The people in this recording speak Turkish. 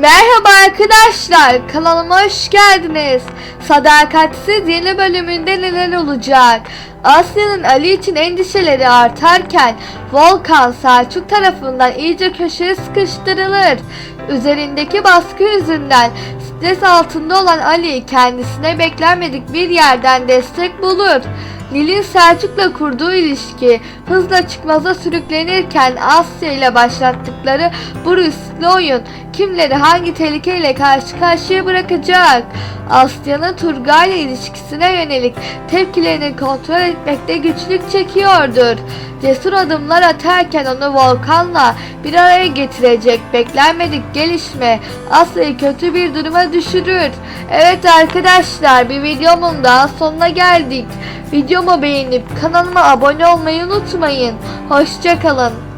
Merhaba arkadaşlar, kanalıma hoş geldiniz. Sadakatsiz yeni bölümünde neler olacak? Asya'nın Ali için endişeleri artarken Volkan Selçuk tarafından iyice köşeye sıkıştırılır. Üzerindeki baskı yüzünden stres altında olan Ali kendisine beklenmedik bir yerden destek bulur. Nil'in Selçuk'la kurduğu ilişki hızla çıkmaza sürüklenirken Asya ile başlattıkları bu riskli oyun kimleri hangi tehlikeyle karşı karşıya bırakacak? Asya'nın Turgay ile ilişkisine yönelik tepkilerini kontrol etmekte güçlük çekiyordur. Cesur adımlar atarken onu Volkan'la bir araya getirecek beklenmedik gelişme Asya'yı kötü bir duruma düşürür. Evet arkadaşlar bir videomun daha sonuna geldik. Videomu beğenip kanalıma abone olmayı unutmayın. Hoşçakalın.